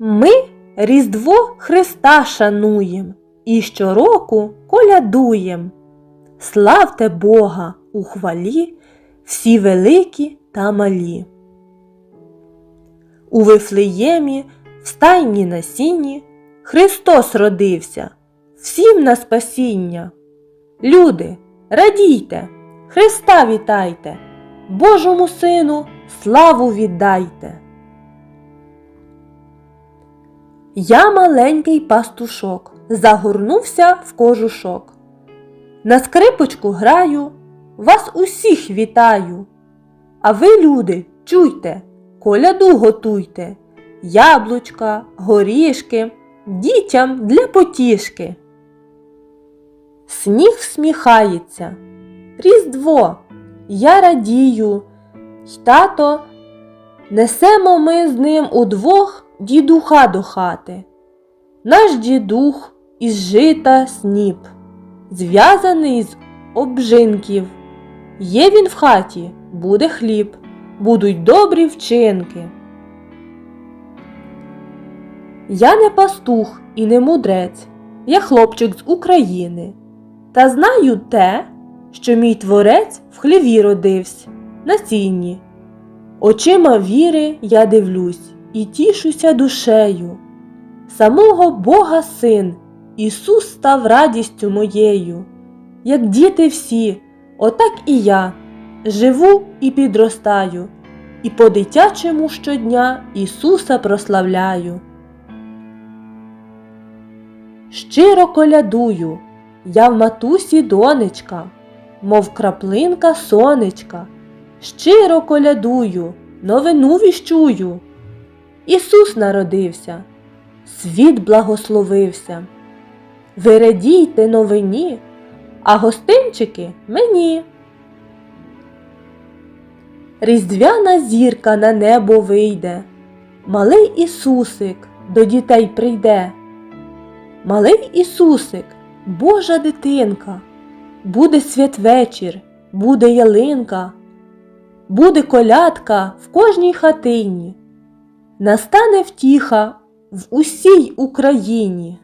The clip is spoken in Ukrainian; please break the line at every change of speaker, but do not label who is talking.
Ми Різдво Христа шануєм і щороку колядуєм. Славте Бога у хвалі, всі великі та малі. У Вифлеємі, в стайні на сіні, Христос родився, всім на спасіння. Люди, радійте, Христа вітайте, Божому Сину славу віддайте. Я маленький пастушок, загорнувся в кожушок. На скрипочку граю, вас усіх вітаю. А ви, люди, чуйте, коляду готуйте, яблучка, горішки, дітям для потішки. Сніг всміхається, Різдво, я радію, й тато, несемо ми з ним удвох дідуха до хати. Наш дідух із жита сніп, зв'язаний з обжинків. Є він в хаті, буде хліб, будуть добрі вчинки. Я не пастух і не мудрець, я хлопчик з України. Та знаю те, що мій творець в хліві родився, на сінні. Очима віри я дивлюсь і тішуся душею. Самого Бога син, Ісус став радістю моєю. Як діти всі, отак і я живу і підростаю, і по дитячому щодня Ісуса прославляю. Щиро колядую, я в матусі донечка, мов краплинка сонечка. Щиро колядую, новину віщую. Ісус народився, світ благословився. Ви радійте новині, а гостинчики мені. Різдвяна зірка на небо вийде, малий Ісусик до дітей прийде. Малий Ісусик, Божа дитинка, буде святвечір, буде ялинка, буде колядка в кожній хатині, настане втіха в усій Україні.